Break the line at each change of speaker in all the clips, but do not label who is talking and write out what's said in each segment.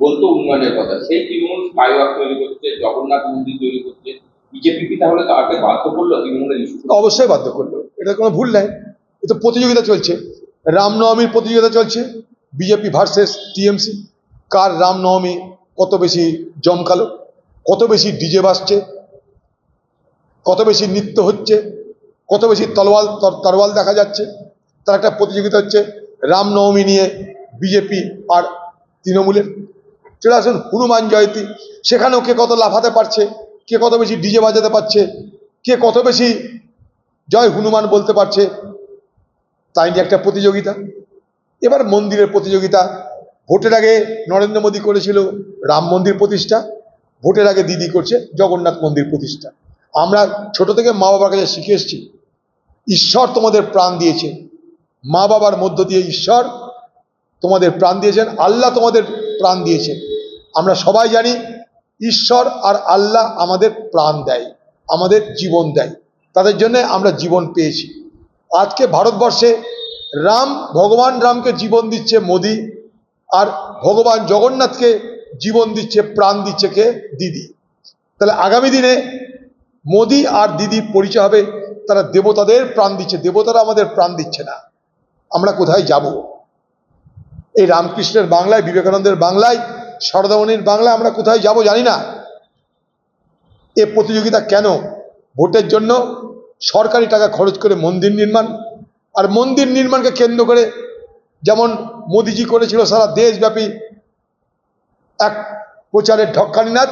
বলতো উন্নয়নের কথা। সেই তৃণমূল স্কাইওয়াক তৈরি করছে, জগন্নাথ মন্দির তৈরি করছে। বিজেপি তাহলে তাকে বাধ্য করল তৃণমূলের
অবশ্যই বাধ্য করল। এটা কোনো ভুল নাই এ তো প্রতিযোগিতা চলছে। রামনবমীর প্রতিযোগিতা চলছে। BJP versus TMC. কার রামনবমী কত বেশি জমকালো? কত বেশি ডিজে বাজছে? কত বেশি নৃত্য হচ্ছে? কত বেশি তলোয়াল তর- তরোয়াল দেখা যাচ্ছে? তার একটা প্রতিযোগিতা হচ্ছে রামনবমী নিয়ে বিজেপি আর তৃণমূলের। চলে আসুন, হনুমান জয়ন্তী। সেখানেও কে কত লাফাতে পারছে, কে কত বেশি ডিজে বাজাতে পারছে, কে কত বেশি জয় হনুমান বলতে পারছে তাই নিয়ে একটা প্রতিযোগিতা। এবার মন্দিরের প্রতিযোগিতা। ভোটের আগে নরেন্দ্র মোদী করেছিল রাম মন্দির প্রতিষ্ঠা, ভোটের আগে দিদি করছে জগন্নাথ মন্দির প্রতিষ্ঠা। আমরা ছোট থেকে মা বাবার কাছে শিখে এসেছি, ঈশ্বর তোমাদের প্রাণ দিয়েছে। মা বাবার মধ্য দিয়ে ঈশ্বর তোমাদের প্রাণ দিয়েছেন, আল্লাহ তোমাদের প্রাণ দিয়েছেন। আমরা সবাই জানি ঈশ্বর আর আল্লাহ আমাদের প্রাণ দেয়, আমাদের জীবন দেয়। তাদের জন্য আমরা জীবন পেয়েছি। আজকে ভারতবর্ষে রাম, ভগবান রামকে জীবন দিচ্ছে মোদি আর ভগবান জগন্নাথকে জীবন দিচ্ছে, প্রাণ দিচ্ছে কে? দিদি। তাহলে আগামী দিনে মোদি আর দিদি পরিচয় হবে, তারা দেবতাদের প্রাণ দিচ্ছে, দেবতারা আমাদের প্রাণ দিচ্ছে না। আমরা কোথায় যাব? এই রামকৃষ্ণের বাংলায়, বিবেকানন্দের বাংলায় সরদামণির বাংলায় আমরা কোথায় যাব জানি না। এ প্রতিযোগিতা কেন? ভোটের জন্য সরকারি টাকা খরচ করে মন্দির নির্মাণ আর মন্দির নির্মাণকে কেন্দ্র করে যেমন মোদিজি করেছিল সারা দেশব্যাপী এক প্রচারের ঢক্কানিনাথ,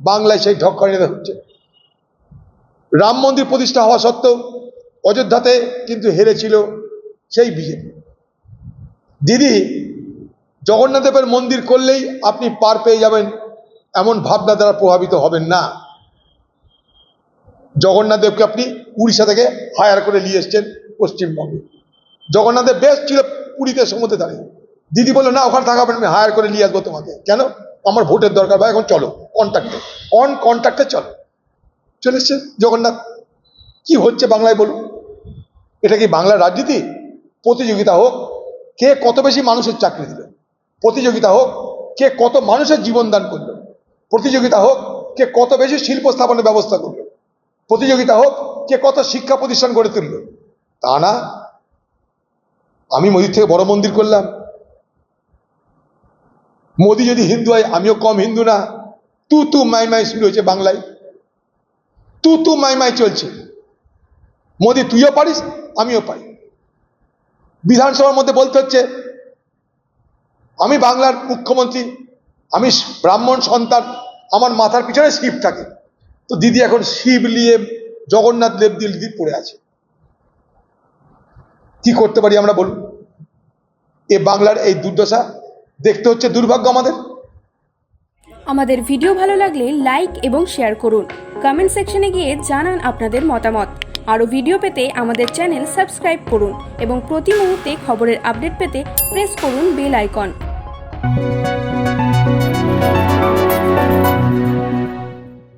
বাংলায় সেই ঢক্কানিনাথ হচ্ছে। রাম মন্দির প্রতিষ্ঠা হওয়া সত্ত্বেও অযোধ্যাতে কিন্তু হেরেছিল সেই বিজেপি। দিদি জগন্নাথ দেবের মন্দির করলেই আপনি পার পেয়ে যাবেন, এমন ভাবনা দ্বারা প্রভাবিত হবেন না। জগন্নাথ দেবকে আপনি উড়িষ্যা থেকে হায়ার করে নিয়ে এসছেন পশ্চিমবঙ্গে। জগন্নাথ দেব বেশ ছিল পুরীতে সমুদ্রে দাঁড়িয়ে। দিদি বলল, না, ওখানে থাকাবেন আমি হায়ার করে নিয়ে আসব তোমাকে। কেন? আমার ভোটের দরকার ভাই, এখন চলো কন্ট্যাক্টে অন কন্ট্যাক্টে চলো। চলে এসছে জগন্নাথ। কি হচ্ছে বাংলায় বলুন? এটা কি বাংলার রাজনীতি? প্রতিযোগিতা হোক, কে কত বেশি মানুষের চাকরি দিল প্রতিযোগিতা হোক, কে কত মানুষের জীবন দান করল, প্রতিযোগিতা হোক, কে কত বেশি শিল্প স্থাপনের ব্যবস্থা করল, প্রতিযোগিতা হোক, কে কত শিক্ষা প্রতিষ্ঠান গড়ে তুললো, তা না। আমি মোদির থেকে বড় মন্দির করলাম। মোদি যদি হিন্দু হয়, আমিও কম হিন্দু না। তু তু মাই মাই শুরু হয়েছে বাংলায়। তু তু মাই মাই চলছে। মোদি, তুইও পারিস, আমিও পারি। বিধানসভার মধ্যে বলতে হচ্ছে আমি বাংলার মুখ্যমন্ত্রী, আমি ব্রাহ্মণ সন্তান, আমার মাথার পিছনে শিব থাকে। তো দিদি এখন শিব নিয়ে জগন্নাথ দেব দিদি পড়ে আছে। কি করতে পারি আমরা বলুন? এ বাংলার এই দুর্দশা দেখতে হচ্ছে দুর্ভাগ্য আমাদের।
আমাদের ভিডিও ভালো লাগলে লাইক এবং শেয়ার করুন। কমেন্ট সেকশনে গিয়ে জানান আপনাদের মতামত। আরও ভিডিও পেতে আমাদের চ্যানেল সাবস্ক্রাইব করুন এবং প্রতি মুহূর্তে খবরের আপডেট পেতে প্রেস করুন বেল আইকন। Thank you.